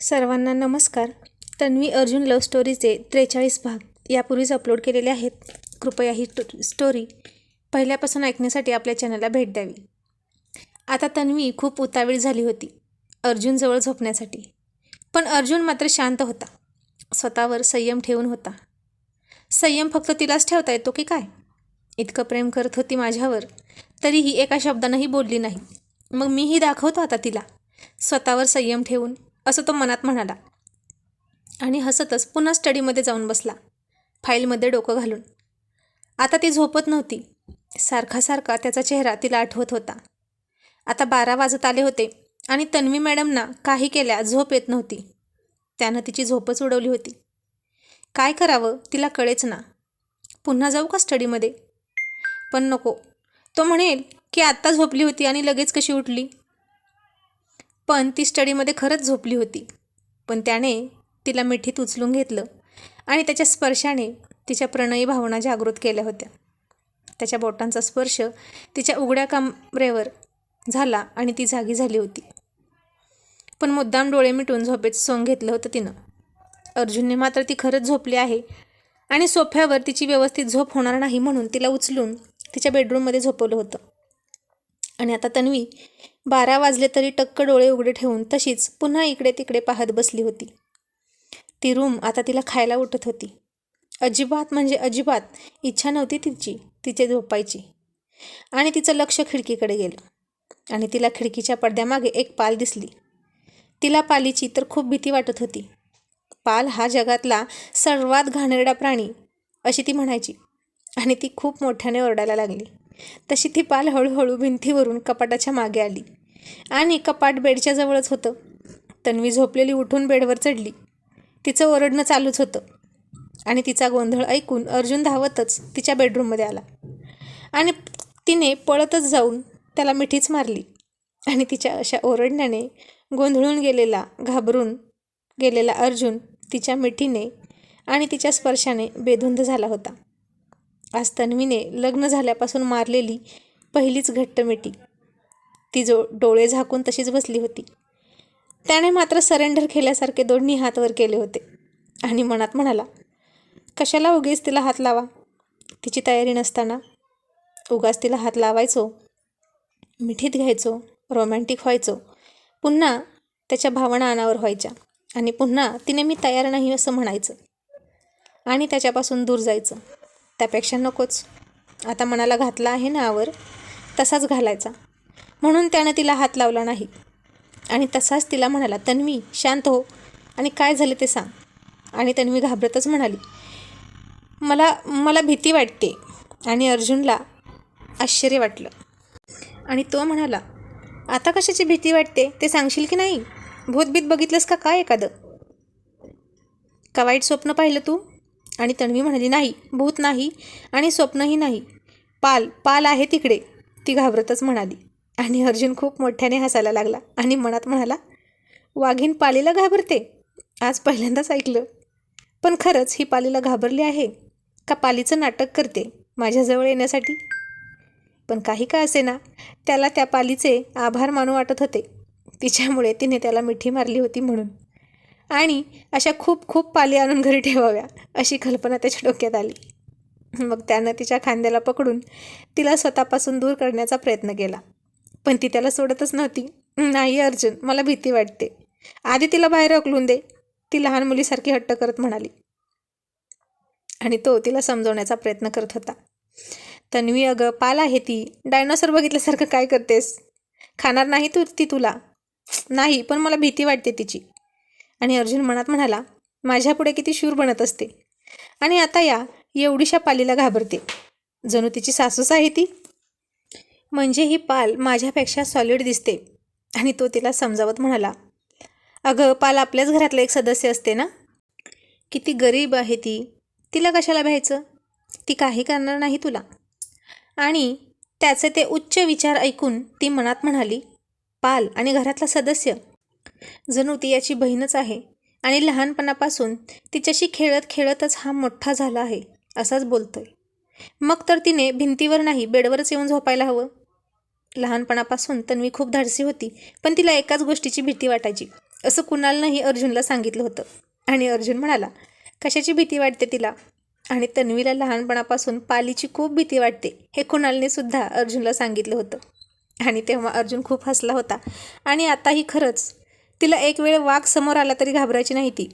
सर्वांना नमस्कार. तन्वी अर्जुन लव्ह स्टोरीचे त्रेचाळीस भाग यापूर्वीच अपलोड केलेले आहेत. कृपया ही स्टोरी पहिल्यापासून ऐकण्यासाठी आपल्या चॅनलला भेट द्यावी. आता तन्वी खूप उतावीळ झाली होती अर्जुनजवळ झोपण्यासाठी. पण अर्जुन मात्र शांत होता. स्वतःवर संयम ठेवून होता. संयम फक्त तिलाच ठेवता येतो की काय? इतकं प्रेम करत होती माझ्यावर तरीही एका शब्दानंही बोलली नाही. मग मीही दाखवतो आता तिला. स्वतःवर संयम ठेवून असं तो मनात म्हणाला. आणि हसतच पुन्हा स्टडीमध्ये जाऊन बसला फाईलमध्ये डोकं घालून. आता ती झोपत नव्हती. सारखा सारखा त्याचा चेहरा तिला आठवत होता. आता बारा वाजत आले होते आणि तन्वी मॅडमना काही केल्या झोप येत नव्हती. त्यानं तिची झोपच उडवली होती. काय करावं तिला कळेच ना. पुन्हा जाऊ का स्टडीमध्ये? पण नको. तो म्हणेल की आत्ता झोपली होती आणि लगेच कशी उठली? पण ती स्टडीमध्ये खरंच झोपली होती. पण त्याने तिला मिठीत उचलून घेतलं आणि त्याच्या स्पर्शाने तिच्या प्रणयी भावना जागृत केल्या होत्या. त्याच्या बोटांचा स्पर्श तिच्या उघड्या कमरेवर झाला आणि ती जागी झाली होती. पण मुद्दाम डोळे मिटून झोपेचं सोंग घेतलं होतं तिनं. अर्जुनने मात्र ती खरंच झोपली आहे आणि सोफ्यावर तिची व्यवस्थित झोप होणार नाही म्हणून तिला उचलून तिच्या बेडरूममध्ये झोपवलं होतं. आणि आता तन्वी बारा वाजले तरी टक्क डोळे उघडे ठेवून तशीच पुन्हा इकडे तिकडे पाहत बसली होती. ती रूम आता तिला खायला उठत होती. अजिबात म्हणजे अजिबात इच्छा नव्हती तिची तिचे झोपायची. आणि तिचं लक्ष खिडकीकडे गेलं. आणि तिला खिडकीच्या पडद्यामागे एक पाल दिसली. तिला पालीची तर खूप भीती वाटत होती. पाल हा जगातला सर्वात घाणेरडा प्राणी अशी ती म्हणायची. आणि ती खूप मोठ्याने ओरडायला लागली. तशी ती पाल हळूहळू भिंतीवरून कपाटाच्या मागे आली. आणि कपाट बेडच्या जवळच होतं. तन्वी झोपलेली उठून बेडवर चढली. तिचं ओरडणं चालूच होतं. आणि तिचा गोंधळ ऐकून अर्जुन धावतच तिच्या बेडरूममध्ये आला. आणि तिने पळतच जाऊन त्याला मिठीच मारली. आणि तिच्या अशा ओरडण्याने गोंधळून गेलेला घाबरून गेलेला अर्जुन तिच्या मिठीने आणि तिच्या स्पर्शाने बेधुंद झाला होता. आज तन्वीने लग्न झाल्यापासून मारलेली पहिलीच घट्ट मिठी. ती जो डोळे झाकून तशीच बसली होती. त्याने मात्र सरेंडर केल्यासारखे दोन्ही हात वर केले होते. आणि मनात म्हणाला कशाला उगीच तिला हात लावा? तिची तयारी नसताना. उगाच तिला हात लावायचो. मिठीत घ्यायचो. रोमॅन्टिक व्हायचो. पुन्हा त्याच्या भावना अनावर व्हायच्या. आणि पुन्हा तिने मी तयार नाही असं म्हणायचं. आणि त्याच्यापासून दूर जायचं. त्यापेक्षा नकोच. आता मनाला घातला आहे ना आवर तसाच घालायचा. म्हणून त्यानं तिला हात लावला नाही. आणि तसाच तिला म्हणाला तन्वी शांत हो. आणि काय झालं ते सांग. आणि तन्वी घाबरतच म्हणाली मला मला भीती वाटते. आणि अर्जुनला आश्चर्य वाटलं. आणि तो म्हणाला आता कशाची भीती वाटते? ते सांगशील की नाही? भूतभीत बघितलंस का काय एखादं? का वाईट स्वप्न पाहिलं तू? आणि तन्वी म्हणाली नाही भूत नाही आणि स्वप्नही नाही. पाल पाल आहे तिकडे. ती घाबरतच म्हणाली. आणि अर्जुन खूप मोठ्याने हसायला लागला आणि मनात म्हणाला वाघीण पालीला घाबरते. आज पहिल्यांदाच ऐकलं. पण खरंच ही पालीला घाबरली आहे. का पालीचं नाटक करते माझ्याजवळ येण्यासाठी? पण काही का असे ना त्याला त्या पालीचे आभार मानू वाटत होते. तिच्यामुळे तिने त्याला मिठी मारली होती म्हणून. आणि अशा खूप खूप पाली आणून घरी ठेवाव्या अशी कल्पना त्याच्या डोक्यात आली. मग त्यानं तिच्या खांद्याला पकडून तिला स्वतःपासून दूर करण्याचा प्रयत्न केला. पण ती त्याला सोडतच नव्हती. नाही अर्जुन मला भीती वाटते. आधी तिला बाहेर उकलून दे. ती लहान मुलीसारखी हट्ट करत म्हणाली. आणि तो तिला समजवण्याचा प्रयत्न करत होता. तन्वी अगं पाल आहे ती. डायनोसॉर बघितल्यासारखं काय करतेस? खाणार नाही तू ती तुला. नाही पण मला भीती वाटते तिची. आणि अर्जुन मनात म्हणाला माझ्यापुढे किती शूर बनत असते. आणि आता या एवढीशा पालीला घाबरते. जणू तिची सासूस आहे ती म्हणजे ही पाल माझ्यापेक्षा सॉलिड दिसते. आणि तो तिला समजावत म्हणाला अगं पाल आपल्याच घरातला एक सदस्य असते ना? किती गरीब आहे ती. तिला कशाला भ्यायचं? ती काही करणार नाही तुला. आणि त्याचे ते उच्च विचार ऐकून ती मनात म्हणाली पाल आणि घरातला सदस्य जणू ती याची बहीणच आहे. आणि लहानपणापासून तिच्याशी खेळत खेळतच हा मोठा झाला आहे असाच बोलतोय. मग तर तिने भिंतीवर नाही बेडवरच येऊन झोपायला हवं. लहानपणापासून तन्वी खूप धाडसी होती पण तिला एकाच गोष्टीची भीती वाटायची. असं कुणालनंही अर्जुनला सांगितलं होतं. आणि अर्जुन म्हणाला कशाची भीती वाटते तिला? आणि तन्वीला लहानपणापासून पालीची खूप भीती वाटते हे कुणालने सुद्धा अर्जुनला सांगितलं होतं. आणि तेव्हा अर्जुन खूप हसला होता. आणि आताही खरंच तिला एक वेळ वाघ समोर आला तरी घाबरायची नाही ती.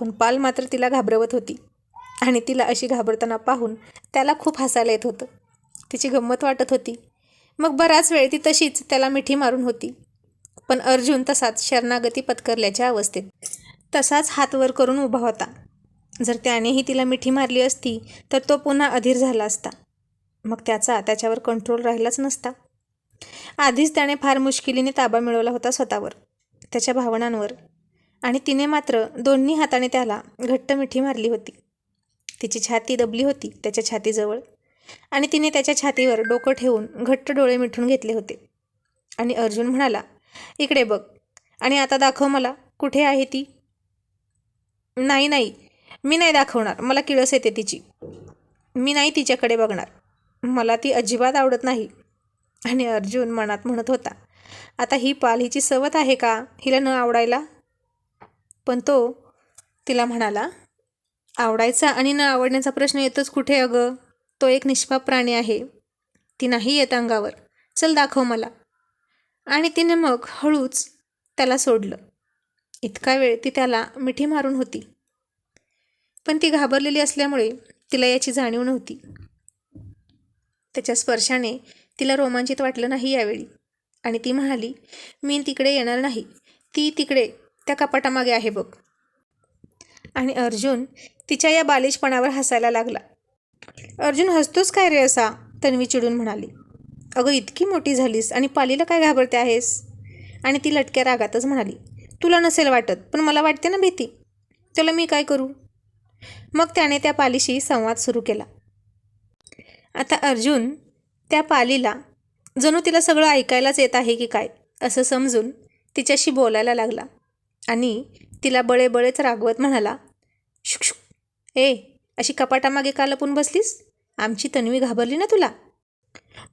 पण पाल मात्र तिला घाबरवत होती. आणि तिला अशी घाबरताना पाहून त्याला खूप हसायला येत होतं. तिची गंमत वाटत होती. मग बराच वेळ ती तशीच त्याला मिठी मारून होती. पण अर्जुन तसाच शरणागती पत्करल्याच्या अवस्थेत. तसाच हात वर करून उभा होता. जर त्यानेही तिला मिठी मारली असती तर तो पुन्हा अधीर झाला असता. मग त्याचा त्याच्यावर कंट्रोल राहिलाच नसता. आधीच त्याने फार मुश्किलीने ताबा मिळवला होता स्वतःवर. त्याच्या भावनांवर. आणि तिने मात्र दोन्ही हाताने त्याला घट्ट मिठी मारली होती. तिची छाती दबली होती त्याच्या छातीजवळ. आणि तिने त्याच्या छातीवर डोकं ठेवून घट्ट डोळे मिठून घेतले होते. आणि अर्जुन म्हणाला इकडे बघ. आणि आता दाखव मला कुठे आहे ती? नाही नाही. मी नाही दाखवणार. मला किळस येते तिची. मी नाही तिच्याकडे बघणार. मला ती अजिबात आवडत नाही. आणि अर्जुन मनात म्हणत होता आता ही पाल हिची सवत आहे का? हिला न आवडायला? पण तो तिला म्हणाला आवडायचा आणि न आवडण्याचा प्रश्न येतोच कुठे अगं? तो एक निष्पाप प्राणी आहे. ती नाही येत अंगावर. चल दाखव मला. आणि तिने मग हळूच त्याला सोडलं. इतका वेळ ती त्याला मिठी मारून होती. पण ती घाबरलेली असल्यामुळे तिला याची जाणीव नव्हती. त्याच्या स्पर्शाने तिला रोमांचित वाटलं नाही यावेळी. आणि ती म्हणाली मी तिकडे येणार नाही. ती तिकडे त्या कपाटामागे आहे बघ. आणि अर्जुन तिच्या या बालिशपणावर हसायला लागला. अर्जुन हसतोच काय रे असा? तन्वी चिडून म्हणाली. अगं इतकी मोठी झालीस आणि पालीला काय घाबरते आहेस? आणि ती लटक्या रागातच म्हणाली. तुला नसेल वाटत पण मला वाटते ना भीती. त्याला मी काय करू? मग त्याने त्या पालीशी संवाद सुरू केला. आता अर्जुन त्या पालीला जणू तिला सगळं ऐकायलाच येत आहे की काय असं समजून तिच्याशी बोलायला लागला. आणि तिला बळेबळेच रागवत म्हणाला शुक ए अशी कपाटामागे का लपून बसलीस? आमची तन्वी घाबरली ना तुला?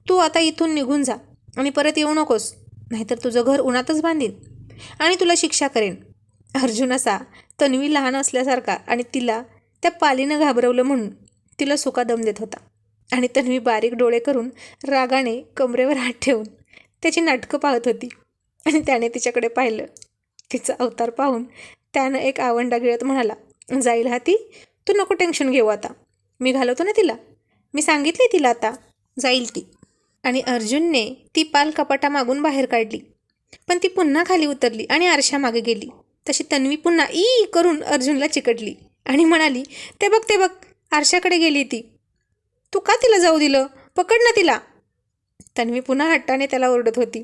तू आता इथून निघून जा आणि परत येऊ नकोस नाहीतर तुझं घर उन्हातच बांधीन आणि तुला शिक्षा करेन. अर्जुन असा तन्वी लहान असल्यासारखा आणि तिला त्या पालीनं घाबरवलं म्हणून तिला सुका दम देत होता. आणि तन्वी बारीक डोळे करून रागाने कमरेवर हात ठेवून त्याची नाटकं पाहत होती. आणि त्याने तिच्याकडे पाहिलं. तिचा अवतार पाहून त्यानं एक आवंडा गिळत म्हणाला जाईल हा ती तू नको टेन्शन घेऊ आता. मी घालवतो ना तिला. मी सांगितले तिला आता. जाईल ती. आणि अर्जुनने ती पाल कपाटा मागून बाहेर काढली. पण ती पुन्हा खाली उतरली आणि आरशामागे गेली. तशी तन्वी पुन्हा ई करून अर्जुनला चिकटली आणि म्हणाली ते बघ ते बघ आरशाकडे गेली ती. तू का तिला जाऊ दिलं? पकड ना तिला. तन्वी पुन्हा हट्टाने त्याला ओरडत होती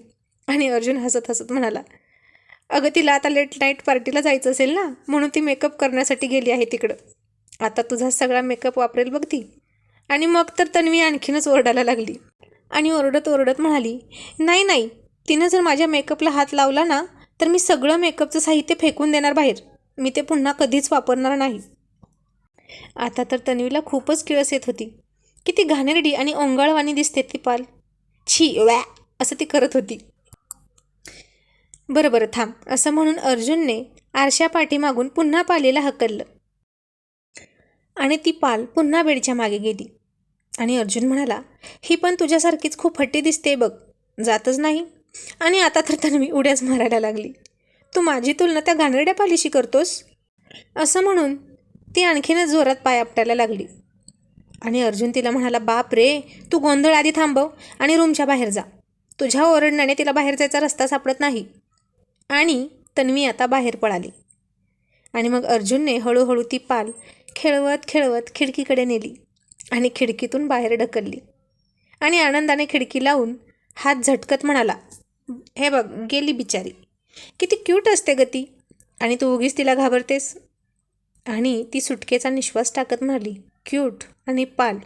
आणि अर्जुन हसत हसत म्हणाला अगं तिला आता लेट नाईट पार्टीला जायचं असेल ना म्हणून ती मेकअप करण्यासाठी गेली आहे तिकडं. आता तुझा सगळा मेकअप वापरेल बघ ती आणि मग तर तन्वी आणखीनच ओरडायला लागली आणि ओरडत ओरडत म्हणाली नाही नाही तिनं जर माझ्या मेकअपला हात लावला ना तर मी सगळं मेकअपचं साहित्य फेकून देणार बाहेर. मी ते पुन्हा कधीच वापरणार नाही. आता तर तन्वीला खूपच किळस येत होती. किती घाणेरडी आणि ओंगाळवाणी दिसते ती पाल. छी वॅ असं ती करत होती. बरं बरं थांब. असं म्हणून अर्जुनने आरशा पाठीमागून पुन्हा पालीला हकललं. आणि ती पाल पुन्हा बेडच्या मागे गेली. आणि अर्जुन म्हणाला ही पण तुझ्यासारखीच खूप हट्टी दिसते बघ. जातच नाही. आणि आता तर तन्वी उड्याच मारायला लागली. तू माझी तुलना त्या घाणेरड्या पालीशी करतोस? असं म्हणून ती आणखीनच जोरात पाय आपटायला लागली. आणि अर्जुन तिला म्हणाला बाप रे तू गोंधळ आधी थांबव आणि रूमच्या बाहेर जा. तुझ्या ओरडण्याने तिला बाहेर जायचा रस्ता सापडत नाही. आणि तन्वी आता बाहेर पळाली. आणि मग अर्जुनने हळूहळू ती पाल खेळवत खेळवत खिडकीकडे नेली आणि खिडकीतून बाहेर ढकलली. आणि आनंदाने खिडकी लावून हात झटकत म्हणाला हे बघ गेली बिचारी. किती क्यूट असते गती आणि तू उगीच तिला घाबरतेस. आणि ती सुटकेचा निश्वास टाकत म्हणाली क्यूट आणि पाल.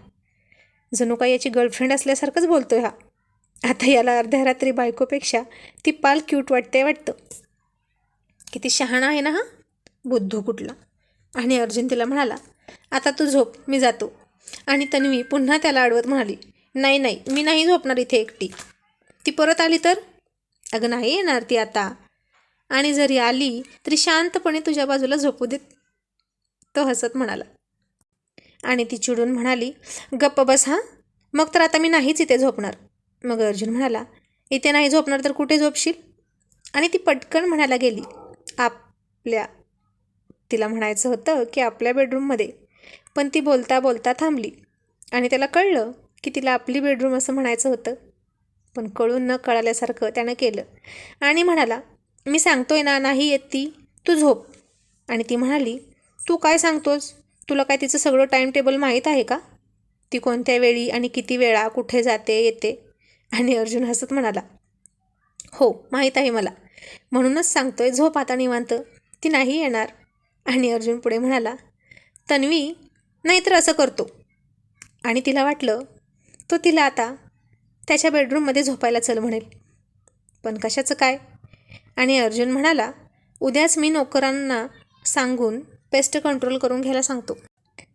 जणू काय याची गर्लफ्रेंड असल्यासारखंच बोलतो हा. आता याला अर्ध्या रात्री बायकोपेक्षा ती पाल क्यूट वाटते वाटतं. किती शहाणा आहे ना हा? बुद्धू कुठला? आणि अर्जुन तिला म्हणाला आता तू झोप मी जातो. आणि तन्वी पुन्हा त्याला अडवत म्हणाली नाही नाही मी नाही झोपणार इथे एकटी. ती परत आली तर? अगं नाही येणार ती आता. आणि जरी आली तरी शांतपणे तुझ्या बाजूला झोपू देत. तो हसत म्हणाला आणि ती चिडून म्हणाली गप्प बस हां. मग तर आता मी नाहीच इथे झोपणार. मग अर्जुन म्हणाला इथे नाही झोपणार तर कुठे झोपशील? आणि ती पटकन म्हणायला गेली आपल्या तिला म्हणायचं होतं की आपल्या बेडरूममध्ये. पण ती बोलता बोलता थांबली आणि त्याला कळलं की तिला आपली बेडरूम असं म्हणायचं होतं. पण कळून न कळाल्यासारखं त्यानं केलं आणि म्हणाला मी सांगतोय ना नाही येत ती. तू झोप. आणि ती म्हणाली तू काय सांगतोस? तुला काय तिचं सगळं टाईम टेबल माहीत आहे का? ती कोणत्या वेळी आणि किती वेळा कुठे जाते येते? आणि अर्जुन हसत म्हणाला हो माहीत आहे मला. म्हणूनच सांगतोय झोप आता निवांत. ती नाही येणार. आणि अर्जुन पुढे म्हणाला तन्वी नाहीतर असं करतो. आणि तिला वाटलं तो तिला आता त्याच्या बेडरूममध्ये झोपायला चल म्हणेल. पण कशाचं काय? आणि अर्जुन म्हणाला उद्याच मी नोकरांना सांगून पेस्ट कंट्रोल करून घ्यायला सांगतो.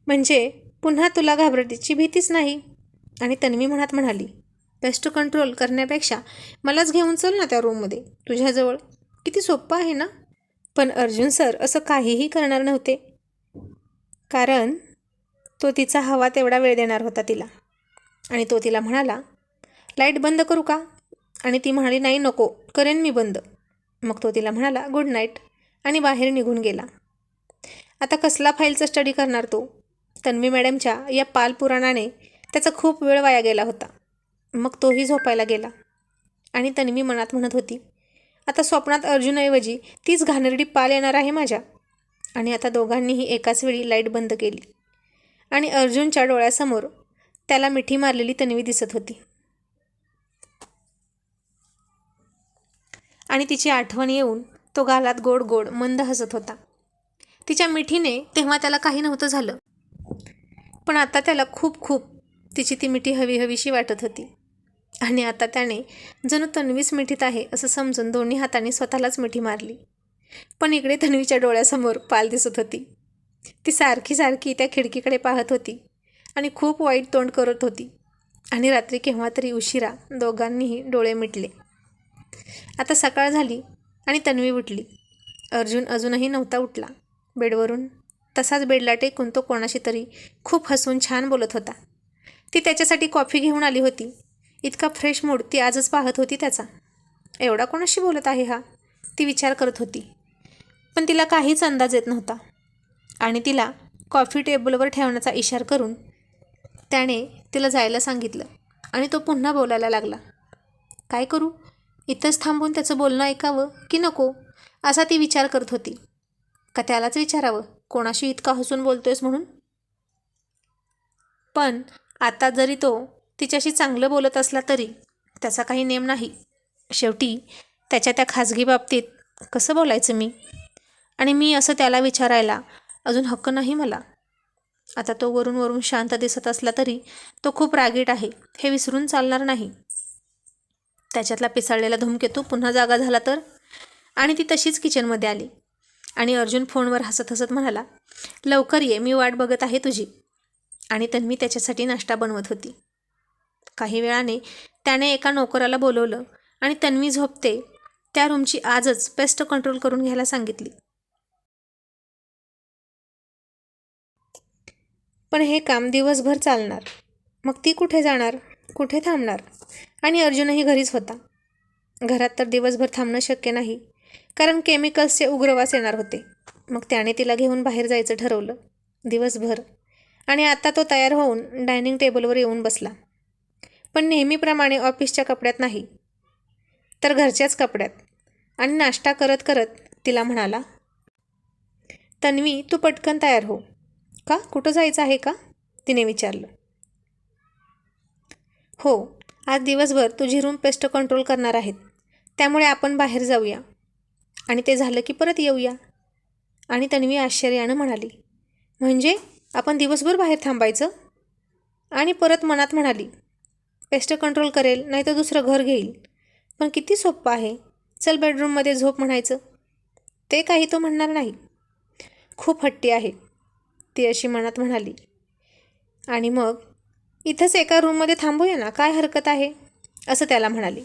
म्हणजे पुन्हा तुला घाबरटीची भीतीच नाही? आणि तन्वी म्हणत म्हणाली पेस्ट कंट्रोल करण्यापेक्षा मलाच घेऊन चल ना त्या रूममध्ये तुझ्याजवळ किती सोपं आहे ना? पण अर्जुन सर असं काहीही करणार नव्हते. कारण तो तिचा हवा तेवढा वेळ देणार होता तिला. आणि तो तिला म्हणाला लाइट बंद करू का? आणि ती म्हणाली नाही नको. करेन मी बंद. मग तो तिला म्हणाला गुड नाईट आणि बाहेर निघून गेला. आता कसला फाईलचा स्टडी करणार तो? तन्वी मॅडमच्या या पालपुराणाने त्याचा खूप वेळ वाया गेला होता. मग तोही झोपायला गेला. आणि तन्वी मनात म्हणत होती आता स्वप्नात अर्जुनऐवजी तीच घाणेरडी पाल येणार आहे माझ्या. आणि आता दोघांनीही एकाच वेळी लाइट बंद केली. आणि अर्जुनच्या डोळ्यासमोर त्याला मिठी मारलेली तन्वी दिसत होती. आणि तिची आठवण येऊन तो गालात गोड गोड मंद हसत होता. तिच्या मिठीने तेव्हा त्याला काही नव्हतं झालं. पण आता त्याला खूप खूप तिची ती मिठी हवी हवीशी वाटत होती. आणि आता त्याने जणू तन्वीच मिठीत आहे असं समजून दोन्ही हाताने स्वतःलाच मिठी मारली. पण इकडे तन्वीच्या डोळ्यासमोर पाल दिसत होती. ती सारखी सारखी त्या खिडकीकडे पाहत होती आणि खूप वाईट तोंड करत होती. आणि रात्री केव्हा तरी उशिरा दोघांनीही डोळे मिटले. आता सकाळ झाली आणि तन्वी उठली. अर्जुन अजूनही नव्हता उठला. बेडवरून. तसाच बेडला टेकून तो कोणाशी तरी खूप हसून छान बोलत होता. ती त्याच्यासाठी कॉफी घेऊन आली होती. इतका फ्रेश मूड ती आजच पाहत होती त्याचा. एवढा कोणाशी बोलत आहे हा? ती विचार करत होती. पण तिला काहीच अंदाज येत नव्हता. आणि तिला कॉफी टेबलवर ठेवण्याचा इशार करून त्याने तिला जायला सांगितलं आणि तो पुन्हा बोलायला लागला. काय करू? इथंच थांबून त्याचं बोलणं ऐकावं की नको? असा ती विचार करत होती. का त्यालाच विचारावं? कोणाशी इतका हसून बोलतोयस म्हणून? पण आता जरी तो तिच्याशी चांगलं बोलत असला तरी त्याचा काही नेम नाही. शेवटी त्याच्या त्या खाजगी बाबतीत कसं बोलायचं मी? आणि मी असं त्याला विचारायला अजून हक्क नाही मला. आता तो वरून वरून शांत दिसत असला तरी तो खूप रागीट आहे. हे विसरून चालणार नाही. त्याच्यातला पिसाळलेला धूमकेतू पुन्हा जागा झाला तर? आणि ती तशीच किचनमध्ये आली. आणि अर्जुन फोनवर हसत हसत म्हणाला लवकर ये मी वाट बघत आहे तुझी. आणि तन्वी त्याच्यासाठी नाश्ता बनवत होती. काही वेळाने त्याने एका नोकराला बोलवलं आणि तन्वी झोपते त्या रूमची आजच पेस्ट कंट्रोल करून घ्यायला सांगितली. पण हे काम दिवसभर चालणार. मग ती कुठे जाणार? कुठे थांबणार? आणि अर्जुनही घरीच होता. घरात तर दिवसभर थांबणं शक्य नाही. कारण केमिकल्सचे उग्रवास येणार होते. मग त्याने तिला घेऊन बाहेर जायचं ठरवलं. दिवसभर. आणि आता तो तयार होऊन डायनिंग टेबलवर येऊन बसला. पण नेहमीप्रमाणे ऑफिसच्या कपड्यात नाही. तर घरच्याच कपड्यात. आणि नाश्ता करत करत तिला म्हणाला तन्वी तू पटकन तयार हो. का? कुठं जायचं आहे का? तिने विचारलं. हो आज दिवसभर तुझी रूम पेस्ट कंट्रोल करणार आहेत. त्यामुळे आपण बाहेर जाऊया. आणि ते झालं की परत येऊया. आणि तन्वी आश्चर्यानं म्हणाली म्हणजे आपण दिवसभर बाहेर थांबायचं? आणि परत मनात म्हणाली पेस्ट कंट्रोल करेल नाही तर दुसरं घर घेईल. पण किती सोपं आहे. चल बेडरूममध्ये झोप म्हणायचं. ते काही तो म्हणणार नाही. खूप हट्टी आहे ती अशी मनात म्हणाली. आणि मग इथंच एका रूममध्ये थांबूया ना काय हरकत आहे? असं त्याला म्हणाली.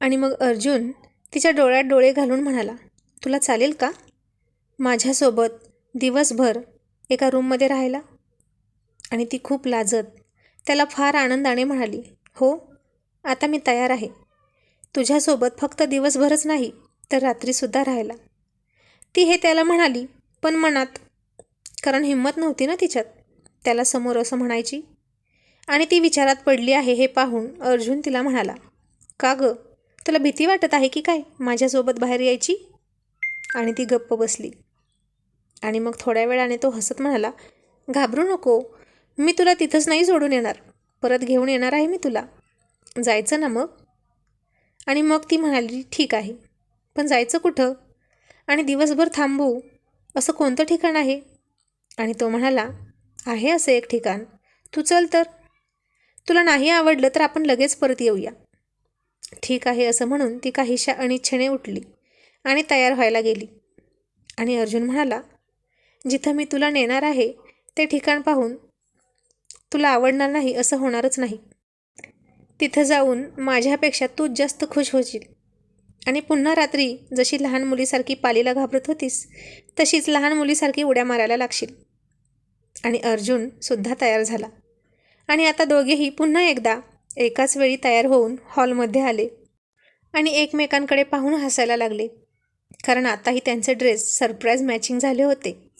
आणि मग अर्जुन तिच्या डोळ्यात डोळे घालून म्हणाला तुला चालेल का? माझ्यासोबत दिवसभर एका रूममध्ये राहायला? आणि ती खूप लाजत त्याला फार आनंदाने म्हणाली हो आता मी तयार आहे. तुझ्यासोबत फक्त दिवसभरच नाही तर रात्रीसुद्धा राहायला. ती हे त्याला म्हणाली पण मनात कारण हिंमत नव्हती ना तिच्यात त्याला समोर असं म्हणायची. आणि ती विचारात पडली आहे हे पाहून अर्जुन तिला म्हणाला का गं? तुला भीती वाटत आहे की काय? माझ्यासोबत बाहेर यायची? आणि ती गप्प बसली. आणि मग थोड्या वेळाने तो हसत म्हणाला घाबरू नको. मी तुला तिथंच नाही सोडून येणार. परत घेऊन येणार आहे मी तुला. जायचं ना मग? आणि मग ती म्हणाली ठीक आहे. पण जायचं कुठं? आणि दिवसभर थांबू. असं कोणतं ठिकाण आहे? आणि तो म्हणाला आहे असं एक ठिकाण. तू चल तर. तुला नाही आवडलं तर आपण लगेच परत येऊया. ठीक आहे असं म्हणून ती काहीशा अनिच्छेने उठली आणि तयार व्हायला गेली. आणि अर्जुन म्हणाला जिथं मी तुला नेणार आहे ते ठिकाण पाहून तुला आवडणार नाही असं होणारच नाही. तिथं जाऊन माझ्यापेक्षा तू जास्त खुश होशील. आणि पुन्हा रात्री जशी लहान मुलीसारखी पालीला घाबरत होतीस तशीच लहान मुलीसारखी उड्या मारायला लागशील. आणि अर्जुनसुद्धा तयार झाला. आणि आता दोघेही पुन्हा एकदा एकाच वेळी तयार होऊन हॉलमध्ये आले आणि एकमेकांकडे पाहून हसायला लागले. कारण आताही त्यांचे ड्रेस सरप्राईज मॅचिंग झाले होते.